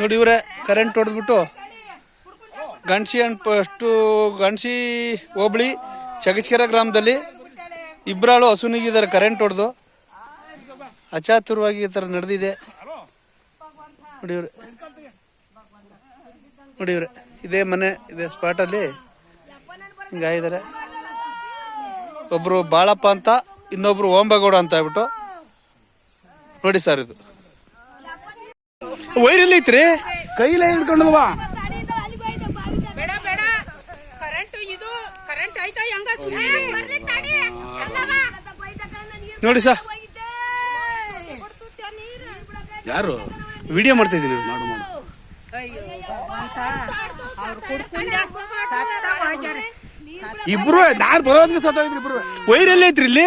ನೋಡಿ ಇವ್ರೆ ಕರೆಂಟ್ ಹೊಡೆದ್ಬಿಟ್ಟು ಗಣಸಿ ಅಂಡ್ ಫಸ್ಟು ಗಣಸಿ ಹೋಬಳಿ ಚಗಚ್ಕೆರೆ ಗ್ರಾಮದಲ್ಲಿ ಇಬ್ಬರಾಳು ಹಸುನಿಗಿದ್ದಾರೆ ಕರೆಂಟ್ ಹೊಡೆದು. ಅಚಾತುರವಾಗಿ ಈ ಥರ ನಡೆದಿದೆ. ನೋಡಿ ಇವ್ರೆ ನೋಡಿ ಇವ್ರೆ, ಇದೇ ಮನೆ, ಇದೇ ಸ್ಪಾಟಲ್ಲಿ ಹಿಂಗಾಗಿದ್ದಾರೆ. ಒಬ್ರು ಬಾಳಪ್ಪ ಅಂತ ಇನ್ನೊಬ್ರು ಓಂಬಗೌಡ ಅಂತ ಹೇಳ್ಬಿಟ್ಟು ನೋಡಿ ಸರ್ ಇದು. ವೈರ್ ಐತ್ರಿ? ಕೈಲೇ ಹಿಡ್ಕೊಂಡಲ್ವಾ? ಬೇಡ ಬೇಡ. ಕರೆಂಟ್ ಇದು ಕರೆಂಟ್ ಆಯ್ತಾ ಹೆಂಗ ನೋಡಿ ಸರ್. ಯಾರು? ವಿಡಿಯೋ ಮಾಡ್ತಾ ಇದೀನಿ ಮಾಡು. ಮಾಡು ಅವ್ರು ಬರೋದ್ ಸತ್ತ ಹೋಗ್ಯಾರ ಇಬ್ರು ನಾನ್ ಬರೋದ್ಗೆ ಸತ್ತೋಗಿದ್ರು ಇಬ್ರು? ವೈರ್ ಎಲ್ಲಿ ಐತ್ರಿ ಇಲ್ಲಿ?